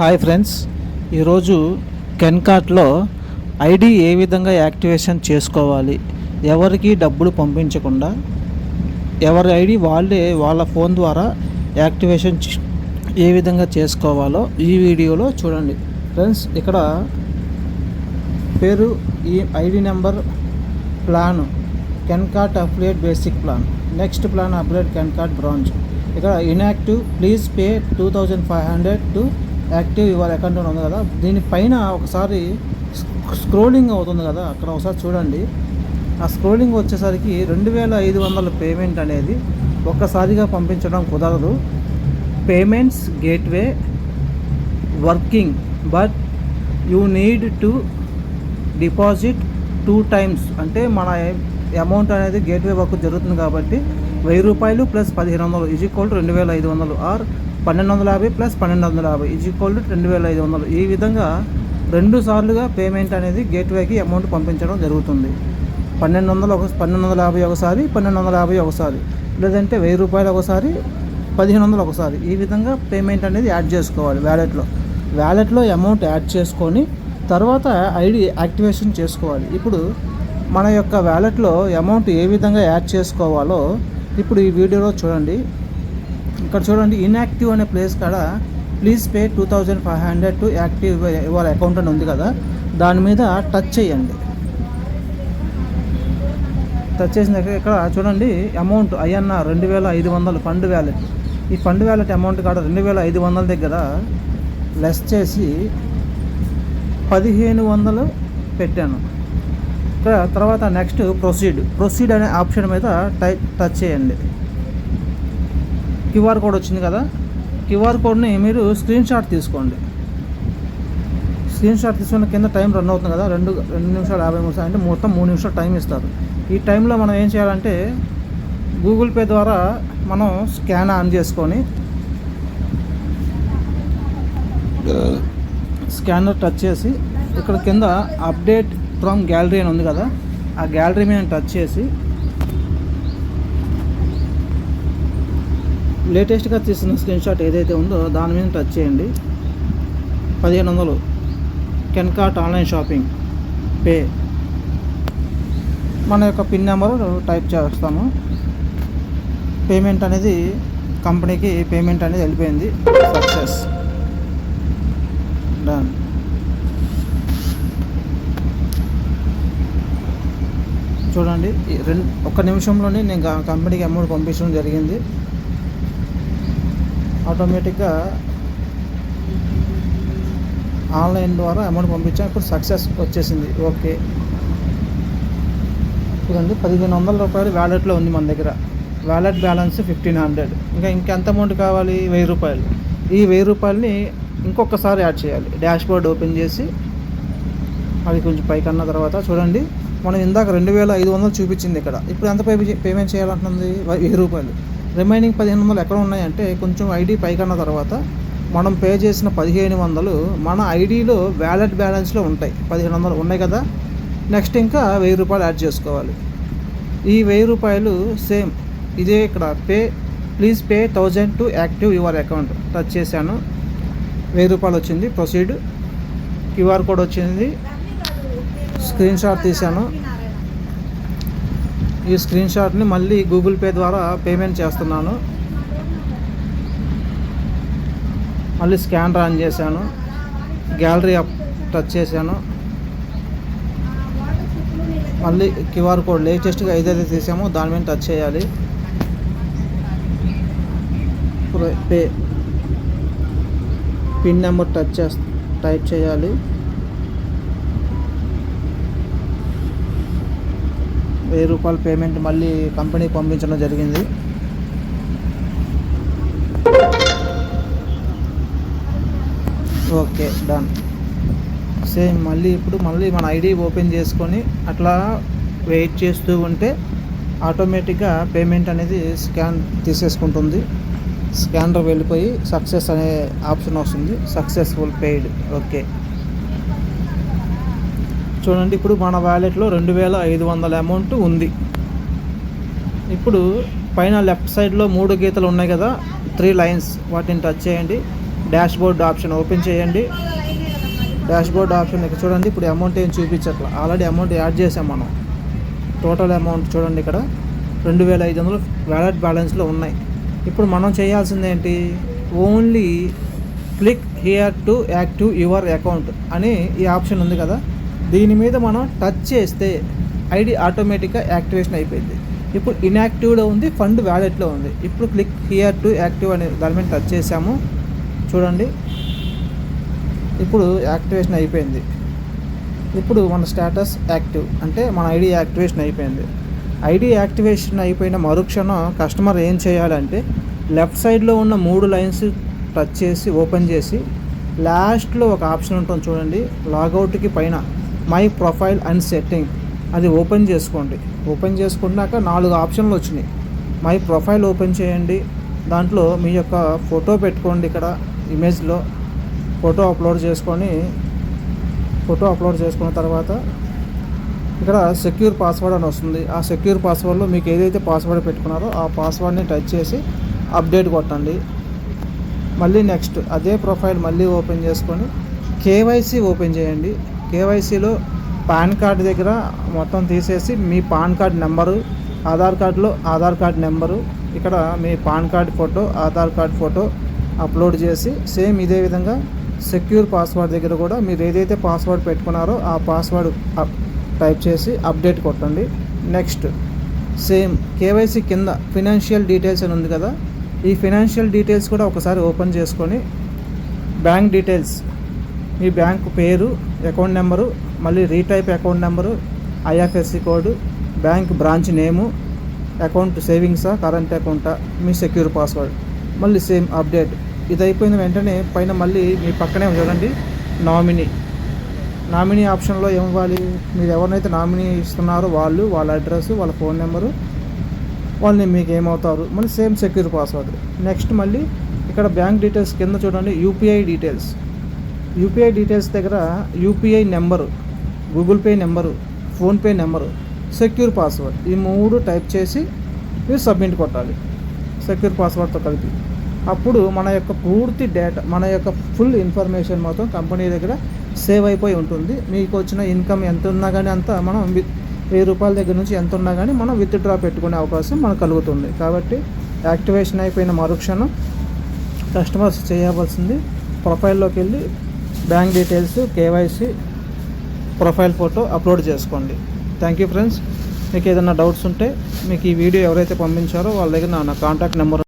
Hi friends ఈరోజు కెన్కాట్లో ID A విధంగా activation చేసుకోవాలి ఎవరికి డబ్బులు పంపించకుండా ఎవరి ఐడి వాళ్ళే వాళ్ళ ఫోన్ ద్వారా యాక్టివేషన్ ఏ విధంగా చేసుకోవాలో ఈ వీడియోలో చూడండి. ఫ్రెండ్స్ ఇక్కడ పేరు ఈ ID number plan కెన్కాట్ upgrade basic plan next plan upgrade కెన్కాట్ branch. ఇక్కడ inactive please pay two thousand five hundred to active ఇవాళ అకౌంట్ ఉంది కదా. దీనిపైన ఒకసారి స్క్రోలింగ్ అవుతుంది కదా. అక్కడ ఒకసారి చూడండి. ఆ స్క్రోలింగ్ వచ్చేసరికి రెండు వేల ఐదు వందల పేమెంట్ అనేది ఒక్కసారిగా పంపించడం కుదరదు. Payments gateway working but you need to deposit two times అంటే మన అమౌంట్ అనేది గేట్వే వర్క్ జరుగుతుంది కాబట్టి వెయ్యి రూపాయలు ప్లస్ పదిహేను వందలు ఈజ్ ఈక్వల్ రెండు వేల ఐదు వందలు. ఆర్ పన్నెండు వందల యాభై ప్లస్ పన్నెండు వందల యాభై ఈజ్ ఈక్వల్ టు రెండు వేల ఐదు వందలు. ఈ విధంగా రెండు సార్లుగా పేమెంట్ అనేది గేట్వేకి అమౌంట్ పంపించడం జరుగుతుంది. పన్నెండు వందలు ఒక పన్నెండు వందల యాభై ఒకసారి పన్నెండు వందల యాభై ఒకసారి లేదంటే వెయ్యి రూపాయలు ఒకసారి పదిహేను వందలు ఒకసారి. ఈ విధంగా పేమెంట్ అనేది యాడ్ చేసుకోవాలి వ్యాలెట్లో వ్యాలెట్లో అమౌంట్ యాడ్ చేసుకొని తర్వాత ఐడి యాక్టివేషన్ చేసుకోవాలి. ఇప్పుడు మన యొక్క వ్యాలెట్లో అమౌంట్ ఏ విధంగా యాడ్ చేసుకోవాలో ఇప్పుడు ఈ వీడియోలో చూడండి. ఇక్కడ చూడండి ఇన్యాక్టివ్ అనే ప్లేస్ కాడ please pay two thousand five hundred to active your account అని ఉంది కదా. దాని మీద టచ్ చేయండి. టచ్ చేసిన ఇక్కడ చూడండి అమౌంట్ అయ్యన్న రెండు వేల ఐదు వందలు ఫండ్ వ్యాలెట్ ఈ ఫండ్ వ్యాలెట్ అమౌంట్ కాడ రెండు వేల ఐదు వందల దగ్గర లెస్ చేసి పదిహేను వందలు పెట్టాను. ఇక్కడ తర్వాత నెక్స్ట్ ప్రొసీడ్ ప్రొసీడ్ అనే ఆప్షన్ మీద టై టచ్ చేయండి. క్యూఆర్ కోడ్ వచ్చింది కదా? క్యూఆర్ కోడ్ని మీరు స్క్రీన్ షాట్ తీసుకోండి. స్క్రీన్ షాట్ తీసుకున్న కింద టైం రన్ అవుతుంది కదా? రెండు రెండు నిమిషాలు యాభై నిమిషాలు అంటే మొత్తం మూడు నిమిషాలు టైం ఇస్తారు. ఈ టైంలో మనం ఏం చేయాలంటే గూగుల్ పే ద్వారా మనం స్కాన్ ఆన్ చేసుకొని స్కానర్ టచ్ చేసి ఇక్కడ కింద అప్డేట్ ఫ్రమ్ గ్యాలరీ అని ఉంది కదా? ఆ గ్యాలరీ మీద టచ్ చేసి లేటెస్ట్గా తీసిన స్క్రీన్ షాట్ ఏదైతే ఉందో దాని మీద టచ్ చేయండి. పదిహేను వందలు కెన్కాట్ ఆన్లైన్ షాపింగ్ పే. మన యొక్క పిన్ నెంబర్ టైప్ చేస్తాము పేమెంట్ అనేది కంపెనీకి పేమెంట్ అనేది వెళ్ళిపోయింది. సక్సెస్. డన్. చూడండి రెండు ఒక్క నిమిషంలోనే నేను కంపెనీకి అమౌంట్ పంపించడం జరిగింది. ఆటోమేటిక్గా ఆన్లైన్ ద్వారా అమౌంట్ పంపించాం. ఇప్పుడు సక్సెస్ వచ్చేసింది. ఓకే. చూడండి పదిహేను వందల రూపాయలు వ్యాలెట్లో ఉంది మన దగ్గర. Wallet balance fifteen hundred. ఇంకా ఇంకెంత అమౌంట్ కావాలి? వెయ్యి రూపాయలు. ఈ వెయ్యి రూపాయలని ఇంకొకసారి యాడ్ చేయాలి. డాష్ బోర్డ్ ఓపెన్ చేసి అది కొంచెం పైకి అన్న తర్వాత చూడండి. మనం ఇందాక రెండు వేల ఐదు వందలు చూపించింది ఇక్కడ. ఇప్పుడు ఎంత పే పేమెంట్ చేయాలంటుంది వెయ్యి రూపాయలు. రిమైనింగ్ పదిహేను వందలు ఎక్కడ ఉన్నాయంటే కొంచెం ఐడి పైకన్న తర్వాత మనం పే చేసిన పదిహేను వందలు మన ఐడిలో వ్యాలెట్ బ్యాలెన్స్లో ఉంటాయి. పదిహేను వందలు ఉన్నాయి కదా. నెక్స్ట్ ఇంకా వెయ్యి రూపాయలు యాడ్ చేసుకోవాలి. ఈ వెయ్యి రూపాయలు సేమ్ ఇదే ఇక్కడ pay please pay thousand to active your account. Touch చేశాను. వెయ్యి రూపాయలు వచ్చింది. ప్రొసీడ్ క్యూఆర్ కోడ్ వచ్చింది. స్క్రీన్ షాట్ తీశాను. ఈ స్క్రీన్ షాట్ని మళ్ళీ గూగుల్ పే ద్వారా పేమెంట్ చేస్తున్నాను. మళ్ళీ స్కాన్ ఆన్ చేశాను. గ్యాలరీ అప్ టచ్ చేశాను. మళ్ళీ క్యూఆర్ కోడ్ లేటెస్ట్గా ఏదైతే తీసామో దాని మీద టచ్ చేయాలి. పే పిన్ నెంబర్ టచ్ చేస్ టైప్ చేయాలి. వెయ్యి రూపాయలు పేమెంట్ మళ్ళీ కంపెనీకి పంపించడం జరిగింది. Okay done. సేమ్ మళ్ళీ ఇప్పుడు మళ్ళీ మన ఐడి ఓపెన్ చేసుకొని అట్లా వెయిట్ చేస్తూ ఉంటే ఆటోమేటిక్గా పేమెంట్ అనేది స్కాన్ తీసేసుకుంటుంది. స్కానర్ వెళ్ళిపోయి సక్సెస్ అనే ఆప్షన్ వస్తుంది. Successful paid. ఓకే. చూడండి ఇప్పుడు మన వ్యాలెట్లో రెండు వేల ఐదు వందల అమౌంట్ ఉంది. ఇప్పుడు పైన లెఫ్ట్ సైడ్లో మూడు గీతలు ఉన్నాయి కదా త్రీ లైన్స్ వాటిని టచ్ చేయండి. డాష్ బోర్డ్ ఆప్షన్ ఓపెన్ చేయండి. డాష్ బోర్డ్ ఆప్షన్ ఇక్కడ చూడండి ఇప్పుడు అమౌంట్ ఏం చూపించట్లా? ఆల్రెడీ అమౌంట్ యాడ్ చేసాం మనం. టోటల్ అమౌంట్ చూడండి ఇక్కడ. రెండు వేల ఐదు వందలు వ్యాలెట్ బ్యాలెన్స్లో ఉన్నాయి. ఇప్పుడు మనం చేయాల్సింది ఏంటి? Only click here to active your account అని ఈ ఆప్షన్ ఉంది కదా. దీని మీద మనం టచ్ చేస్తే ఐడి ఆటోమేటిక్గా యాక్టివేషన్ అయిపోయింది. ఇప్పుడు ఇన్యాక్టివ్లో ఉంది ఫండ్ వ్యాలెట్లో ఉంది. ఇప్పుడు క్లిక్ హియర్ టు యాక్టివ్ అనే దాని మీద టచ్ చేసాము చూడండి. ఇప్పుడు యాక్టివేషన్ అయిపోయింది. ఇప్పుడు మన స్టేటస్ యాక్టివ్ అంటే మన ఐడి యాక్టివేషన్ అయిపోయింది. ఐడి యాక్టివేషన్ అయిపోయిన మరుక్షణం కస్టమర్ ఏం చేయాలంటే లెఫ్ట్ సైడ్లో ఉన్న మూడు లైన్స్ టచ్ చేసి ఓపెన్ చేసి లాస్ట్లో ఒక ఆప్షన్ ఉంటుంది చూడండి. లాగౌట్కి పైన. My profile and setting. అది ఓపెన్ చేసుకోండి. ఓపెన్ చేసుకున్నాక నాలుగు ఆప్షన్లు వచ్చినాయి. మై ప్రొఫైల్ ఓపెన్ చేయండి. దాంట్లో మీ యొక్క ఫోటో పెట్టుకోండి ఇక్కడ ఇమేజ్లో. ఫోటో అప్లోడ్ చేసుకొని ఫోటో అప్లోడ్ చేసుకున్న తర్వాత ఇక్కడ సెక్యూర్ పాస్వర్డ్ అని వస్తుంది. ఆ సెక్యూర్ పాస్వర్డ్లో మీకు ఏదైతే పాస్వర్డ్ పెట్టుకున్నారో ఆ పాస్వర్డ్ని టచ్ చేసి అప్డేట్ కొట్టండి. మళ్ళీ నెక్స్ట్ అదే ప్రొఫైల్ మళ్ళీ ఓపెన్ చేసుకొని కేవైసీ ఓపెన్ చేయండి. కేవైసీలో పాన్ కార్డ్ దగ్గర మొత్తం తీసేసి మీ పాన్ కార్డ్ నెంబరు ఆధార్ కార్డులో ఆధార్ కార్డ్ నెంబరు ఇక్కడ మీ PAN card photo Aadhaar card photo upload చేసి సేమ్ ఇదే విధంగా సెక్యూర్ పాస్వర్డ్ దగ్గర కూడా మీరు ఏదైతే పాస్వర్డ్ పెట్టుకున్నారో ఆ పాస్వర్డ్ టైప్ చేసి అప్డేట్ కొట్టండి. నెక్స్ట్ సేమ్ కేవైసీ కింద ఫినాన్షియల్ డీటెయిల్స్ అని ఉంది కదా ఈ ఫినాన్షియల్ డీటెయిల్స్ కూడా ఒకసారి ఓపెన్ చేసుకొని బ్యాంక్ డీటెయిల్స్ మీ బ్యాంక్ పేరు అకౌంట్ నెంబరు మళ్ళీ retype account number IFSC code bank branch name account సేవింగ్సా current అకౌంటా మీ సెక్యూర్ పాస్వర్డ్. మళ్ళీ సేమ్ అప్డేట్. ఇది అయిపోయిన వెంటనే పైన మళ్ళీ మీ పక్కనే చూడండి నామినీ. నామినీ ఆప్షన్లో ఏమివ్వాలి? మీరు ఎవరినైతే నామినీ ఇస్తున్నారో వాళ్ళు వాళ్ళ అడ్రస్ వాళ్ళ ఫోన్ నెంబరు వాళ్ళని మీకు ఏమవుతారు? మళ్ళీ సేమ్ సెక్యూర్ పాస్వర్డ్. నెక్స్ట్ మళ్ళీ ఇక్కడ బ్యాంక్ డీటెయిల్స్ కింద చూడండి యూపీఐ డీటెయిల్స్. యూపీఐ డీటెయిల్స్ దగ్గర UPI number Google Pay number PhonePe number secure password ఈ మూడు టైప్ చేసి మీరు సబ్మిట్ కొట్టాలి. సెక్యూర్ పాస్వర్డ్తో కలిపి. అప్పుడు మన యొక్క పూర్తి డేటా మన యొక్క ఫుల్ ఇన్ఫర్మేషన్ మొత్తం కంపెనీ దగ్గర సేవ్ అయిపోయి ఉంటుంది. మీకు వచ్చిన ఇన్కమ్ ఎంత ఉన్నా కానీ అంతా మనం వెయ్యి రూపాయల దగ్గర నుంచి ఎంత ఉన్నా కానీ మనం విత్ డ్రా పెట్టుకునే అవకాశం మనకు కలుగుతుంది. కాబట్టి యాక్టివేషన్ అయిపోయిన మరుక్షణం కస్టమర్స్ చేయవలసింది ప్రొఫైల్లోకి వెళ్ళి bank details KYC profile photo upload చేసుకోండి. థ్యాంక్ యూ ఫ్రెండ్స్ మీకు ఏదైనా డౌట్స్ ఉంటే మీకు ఈ వీడియో ఎవరైతే పంపించారో వాళ్ళ దగ్గర నా కాంటాక్ట్ నెంబర్